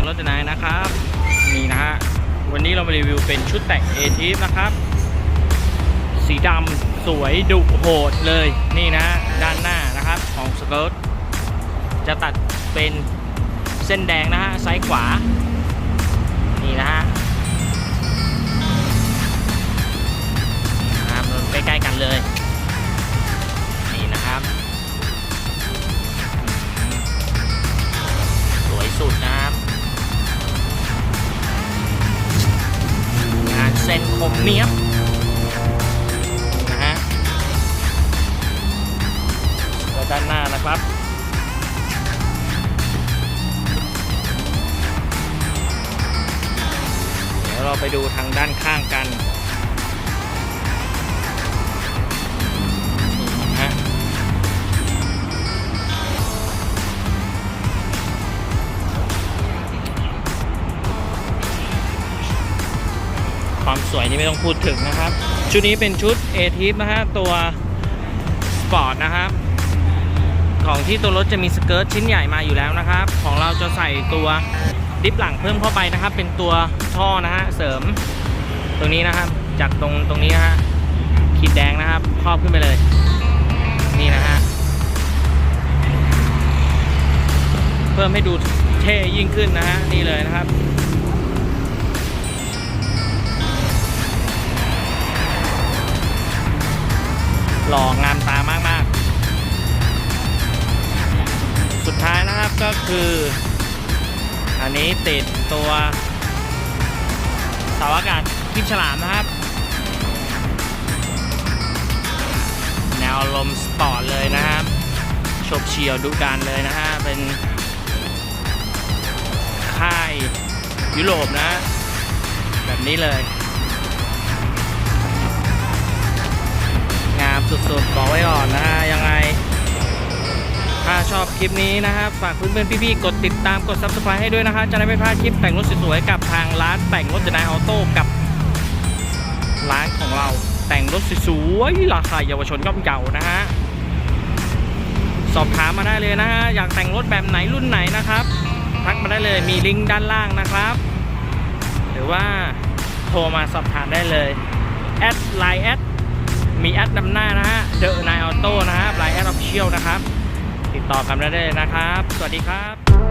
แต่งรถจะนายนะครับนี่นะฮะวันนี้เรามารีวิวเป็นชุดแต่งเอทีฟนะครับ สีดำสวยดุโหดเลยนี่นะด้านหน้านะครับของสเกิร์ตจะตัดเป็นเส้นแดงนะฮะซ้ายขวา ผมเนี้ยบนะฮะแล้วด้านหน้านะครับเดี๋ยวเราไปดูทางด้านข้างกัน ความสวยนี่ไม่ต้องพูดถึงนะครับ ชุดนี้เป็นชุด a t i p นะฮะตัวสปอร์ตนะครับของที่ตัวรถจะมีสเกิร์ตชิ้นใหญ่มาอยู่แล้วนะครับ ของเราจะใส่ตัวดิฟหลังเพิ่มเข้าไปนะครับ เป็นตัวท่อนะฮะเสริมตรงนี้นะครับ จากตรงตรงนี้นะฮะขีดแดงนะครับ ครอบขึ้นไปเลย นี่นะฮะเพิ่มให้ดูเท่ยิ่งขึ้นนะฮะนี่เลยนะครับ หล่องามตามากๆ สุดท้ายนะครับก็คือ อันนี้ติดตัวเสาอากาศทิพฉลามนะครับ แนวลมสปอร์ตเลยนะครับโฉบเฉี่ยวดุดันเลยนะฮะ เป็นค่ายยุโรปนะ แบบนี้เลย สุดๆ บอกไว้ก่อนนะฮะยังไง ถ้าชอบคลิปนี้นะครับฝากเพื่อนๆพี่ๆกดติดตามกด subscribe ให้ด้วยนะคะจะได้ไม่พลาดคลิปแต่งรถสวยๆกับทางร้านแต่งรถเดนายออโต้กับร้านของเราแต่งรถสวยๆราคาเยาวชนย่อมเยานะฮะสอบถามมาได้เลยนะฮะอยากแต่งรถแบบไหนรุ่นไหนนะครับทักมาได้เลยมีลิงก์ด้านล่างนะครับ หรือว่าโทรมาสอบถามได้เลยแอดไลน์แอด มีแอดนำหน้านะฮะเดอะนายออโต้นะครับไลน์แอดออฟเชียลนะครับ ติดต่อกันได้เลยนะครับ สวัสดีครับ